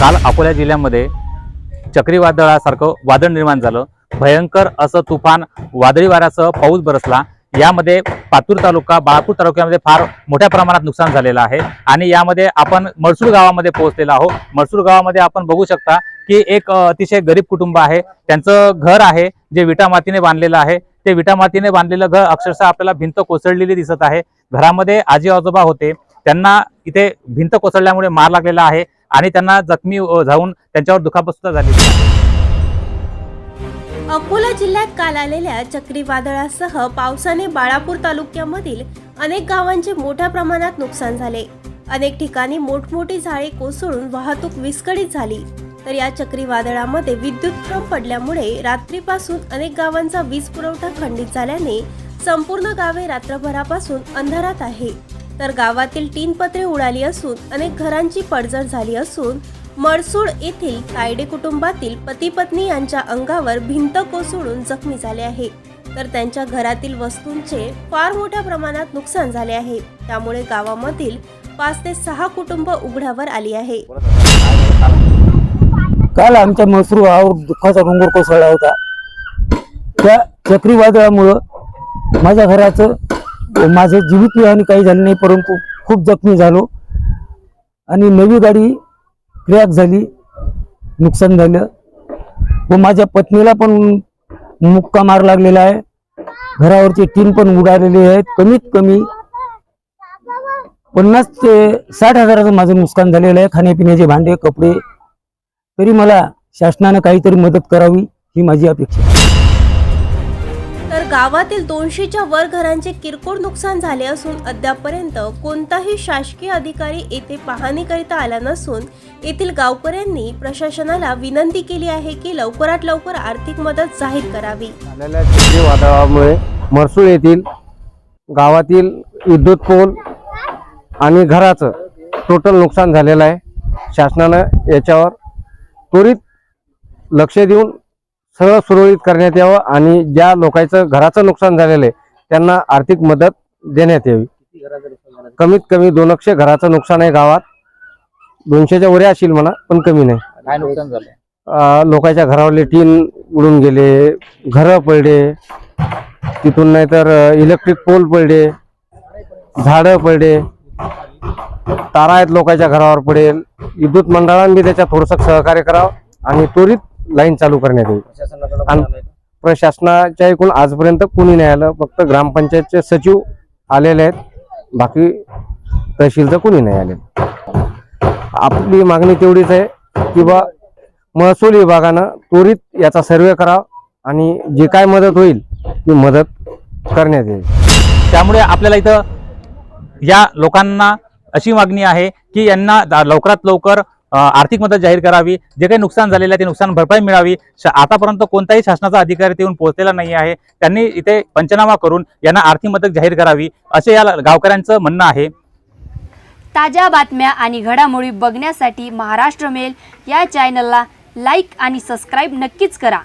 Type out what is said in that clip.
काल अकोला जिल्ह्यामध्ये चक्रीवादळासारखं वादळ निर्माण झालं. भयंकर असं तुफान वादळी वाऱ्यासह पाऊस बरसला. यामध्ये पातूर तालुका बाळापूर तालुक्यामध्ये फार मोठ्या प्रमाणात नुकसान झालेलं आहे. आणि यामध्ये आपण मळसूर गावामध्ये पोहोचलेलो आहोत. मळसूर गावामध्ये आपण बघू शकता की एक अतिशय गरीब कुटुंब आहे. त्यांचं घर आहे जे विटा मातीने बांधलेलं आहे. ते विटा मातीने बांधलेलं घर अक्षरशः आपल्याला भिंत कोसळलेली दिसत आहे. घरामध्ये आजी आजोबा होते. त्यांना इथे भिंत कोसळल्यामुळे मार लागलेला आहे. आणि त्यांना जखमी जाऊन त्यांच्यावर दुखापत झाली. अकोला जिल्ह्यात काल आलेल्या चक्रीवादळासह पावसाने बाळापूर तालुक्यामधील अनेक गावांचे मोठ्या प्रमाणात नुकसान झाले. अनेक ठिकाणी मोठमोठी झाडे कोसळून वाहतूक विस्कळीत झाली. तर या चक्रीवादळामध्ये विद्युत क्रम पडल्यामुळे रात्रीपासून अनेक गावांचा वीज पुरवठा खंडित झाल्याने संपूर्ण गावे रात्रभरापासून अंधारात आहे. तर गावातील तीन पत्रे उडाली असून अनेक घरांची पडझड झाली असून मळसूळ येथील तायडे कुटुंबातील पती पत्नी यांच्या अंगावर भिंत कोसळून जखमी झाले आहे. तर त्यांच्या घरातील वस्तूंचे फार मोठ्या प्रमाणात नुकसान झाले आहे. त्यामुळे गावामधील पाच ते सहा कुटुंब उघड्यावर आली आहे. काल आमच्या मसरू गावावर दुःखाचा डोंगर कोसळला होता. त्या चक्रीवादळामुळं माझ्या घराचं माझं जीवित आणि काही झालं नाही परंतु खूप जखमी झालो. आणि नवी गाडी क्रॅक झाली नुकसान झालं. व माझ्या पत्नीला पण मुक्का मार लागलेला आहे. घरावरचे टीन पण उडालेले आहेत कमीत कमी पन्नास ते साठ हजाराचं माझं नुकसान झालेलं आहे. खाण्यापिण्याचे भांडे कपडे तरी मला शासनानं काहीतरी मदत करावी ही माझी अपेक्षा आहे. गावातील दोनशेच्या वर घरांचे किरकोळ नुकसान झाले असून अद्यापर्यंत कोणताही शासकीय अधिकारी येथे पाहणीकरिता आला नसून येथील गावकऱ्यांनी प्रशासनाला विनंती केली आहे की लवकरात लवकर आर्थिक मदत जाहीर करावी. झालेल्या चक्रीवादळामुळे मरसूळ येथील गावातील विद्युत पोल आणि घराचं टोटल नुकसान झालेलं आहे. शासनानं याच्यावर त्वरित लक्ष देऊन सगळं सुरळीत करण्यात यावं आणि ज्या लोकांचं घराचं नुकसान झालेलं आहे त्यांना आर्थिक मदत देण्यात यावी. कमीत कमी दोन अक्षे घराचं नुकसान आहे गावात. दोनशेच्या वरे असेल म्हणा पण कमी नाही. काय नुकसान झालं? अं, लोकांच्या घरावरले टीन उडून गेले घरं पडले तिथून नाहीतर इलेक्ट्रिक पोल पडले झाडं पडले तारा आहेत लोकांच्या घरावर पडेल. विद्युत मंडळाने त्याच्यात थोडंसं सहकार्य करावं आणि त्वरित लाईन चालू करण्यात येईल. आणि प्रशासनाच्या एकूण आजपर्यंत कोणी नाही आलं. फक्त ग्रामपंचायतचे सचिव आलेले आहेत. बाकी तहसीलचं कोणी नाही आले आपली मागणी तेवढीच आहे की बा महसूल विभागानं त्वरित याचा सर्वे करा आणि जी काय मदत होईल ती मदत करण्यात येईल. त्यामुळे आपल्याला इथं या लोकांना अशी मागणी आहे की यांना लवकरात लवकर आर्थिक मदत जाहीर करावी. जे काही नुकसान झालेलं आहे ते नुकसान भरपाई मिळावी. श- आतापर्यंत कोणताही शासनाचा अधिकारी येऊन पोहोचलेला नाही आहे. त्यांनी इथे पंचनामा करून यांना आर्थिक मदत जाहीर करावी असे या गावकऱ्यांचं म्हणणं आहे. ताज्या बातम्या आणि घडामोडी बघण्यासाठी महाराष्ट्र मेल या चॅनलला लाईक आणि सबस्क्राईब नक्कीच करा.